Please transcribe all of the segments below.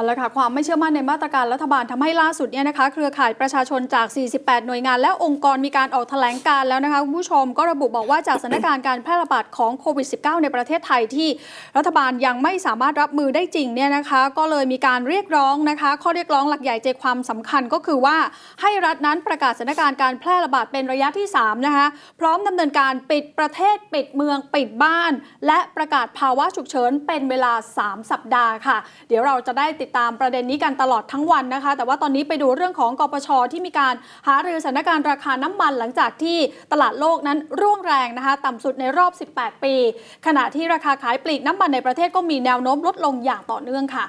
เอาละค่ะความไม่เชื่อมั่นในมาตรการรัฐบาลทำให้ล่าสุดเนี่ยนะคะ เครือข่ายประชาชนจาก 48 หน่วยงาน และองค์กรมีการออกแถลงการแล้วนะคะคุณผู้ชมก็ระบุบอกว่าจากสถานการณ์การแพร่ระบาดของโควิด -19 ในประเทศไทยที่รัฐบาลยังไม่สามารถรับมือได้จริงเนี่ยนะคะ ก็เลยมีการเรียกร้องนะคะ ข้อเรียกร้องหลักใหญ่ใจความสำคัญก็คือว่าให้รัฐนั้นประกาศสถานการณ์การแพร่ระบาดเป็นระยะที่3นะคะพร้อมดำเนินการปิดประเทศปิดเมืองปิดบ้าน และประกาศภาวะฉุกเฉินเป็นเวลา 3 สัปดาห์ค่ะ เดี๋ยวเราจะได้ติดตามประเด็นนี้กันตลอดทั้งวันนะคะ แต่ว่าตอนนี้ไปดูเรื่องของกปชที่มีการหารือสถานการณ์ราคาน้ำมันหลังจากที่ตลาดโลกนั้นร่วงแรงนะคะ ต่ำสุดในรอบ 18 ปี ขณะที่ราคาขายปลีกน้ำมันในประเทศก็มีแนวโน้มลดลงอย่างต่อเนื่องค่ะ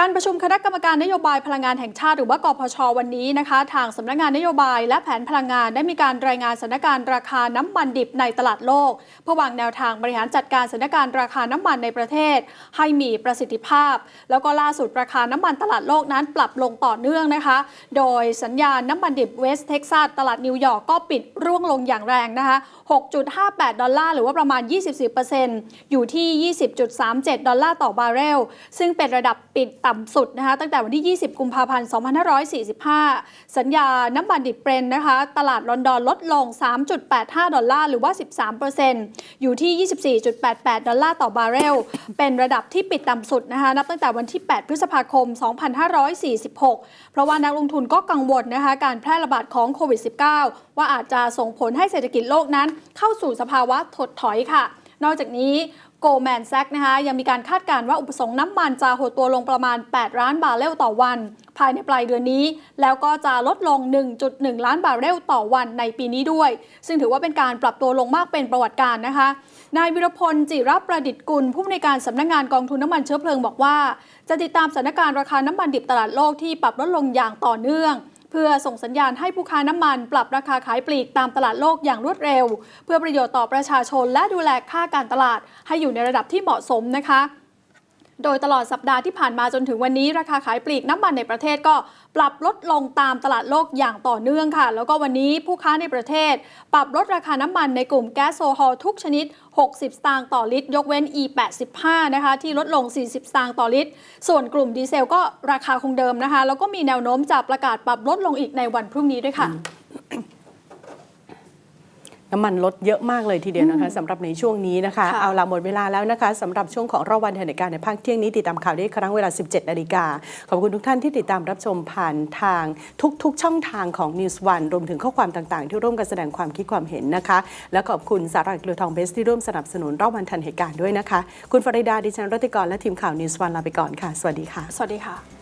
การประชุมคณะกรรมการนโยบายพลังงานแห่งชาติหรือว่ากพชวันนี้นะคะ ทางสำนักงานนโยบายและแผนพลังงานได้มีการรายงานสถานการณ์ราคาน้ำมันดิบในตลาดโลกเพื่อวางแนวทางบริหารจัดการสถานการณ์ราคาน้ำมันในประเทศ ให้มีประสิทธิภาพ แล้วก็ล่าสุดราคาน้ำมันตลาดโลกนั้นปรับลงต่อเนื่องนะคะ โดยสัญญาณน้ำมันดิบเวสเท็กซัสตลาดนิวยอร์กก็ปิดร่วงลงอย่างแรงนะคะ 6.58 ดอลลาร์หรือว่าประมาณ 24%อยู่ที่ 20.37 ดอลลาร์ต่อบาร์เรลซึ่งเป็นระดับปิดต่ำสุดนะคะตั้งแต่วันที่ 20 กุมภาพันธ์ 2545 สัญญาน้ำมันดิบเบรนนะคะ ตลาดลอนดอนลดลง 3.85 ดอลลาร์ หรือว่า 13%อยู่ที่ 24.88 ดอลลาร์ต่อบาร์เรล เป็นระดับที่ปิดต่ำสุดนะคะ นับตั้งแต่วันที่ 8 พฤษภาคม 2546 เพราะว่านักลงทุนก็กังวลนะคะ การแพร่ระบาดของโควิด -19 ว่าอาจจะส่งผลให้เศรษฐกิจโลกนั้น เข้าสู่สภาวะถดถอยค่ะ นอกจากนี้ โกลแมนแซกนะคะยังมีการคาดการณ์ว่าอุปสงค์น้ำมันจะหดตัวลงประมาณ 8 ล้านบาร์เรลต่อวัน ภายในปลายเดือนนี้ แล้วก็จะลดลง 1.1 ล้านบาร์เรลต่อวันในปีนี้ด้วย ซึ่งถือว่าเป็นการปรับตัวลงมากเป็นประวัติการนะคะนายวิรพลจิรประดิษฐ์กุล ผู้อำนวยการสำนักงานกองทุนน้ำมันเชื้อเพลิงบอกว่า จะติดตามสถานการณ์ราคาน้ำมันดิบตลาดโลกที่ปรับลดลงอย่างต่อเนื่อง เพื่อส่งสัญญาณให้ผู้ค้าน้ำมันปรับราคาขายปลีกตามตลาดโลกอย่างรวดเร็ว เพื่อประโยชน์ต่อประชาชนและดูแลค่าการตลาดให้อยู่ในระดับที่เหมาะสมนะคะ โดยตลอดสัปดาห์ที่ผ่านมาจนถึงวันนี้ ราคาขายปลีกน้ำมันในประเทศก็ปรับลดลงตามตลาดโลกอย่างต่อเนื่องค่ะ แล้วก็วันนี้ผู้ค้าในประเทศ ปรับลดราคาน้ำมันในกลุ่มแก๊สโซฮอลทุกชนิด 60 สตางค์ต่อลิตร ยกเว้น E85 นะคะที่ลดลง 40 สตางค์ต่อลิตร ส่วนกลุ่มดีเซลก็ราคาคงเดิมนะคะ แล้วก็มีแนวโน้มจะประกาศปรับลดลงอีกในวันพรุ่งนี้ด้วยค่ะ น้ำมันลดเยอะมากเลยทีเดียวนะคะสำหรับในช่วงนี้นะคะค่ะเอาละหมดเวลาแล้วนะคะสำหรับช่วงของรอบวันแห่งการในภาคเที่ยงนี้ติดตามข่าวได้อีกครั้งเวลา 17 นาฬิกา ขอบคุณทุกท่านที่ติดตามรับชมผ่านทางทุกๆ ช่องทางของ News One รวมถึงข้อความต่างๆ ที่ร่วมกันแสดงความคิดความเห็นนะคะ และขอบคุณสาระเกลือทองเบสที่ร่วมสนับสนุนรอบวันทันเหตุการณ์ด้วยนะคะ คุณฟริดาดิฉันรัติกรและทีมข่าว News One ลาไปก่อนค่ะ สวัสดีค่ะ สวัสดีค่ะ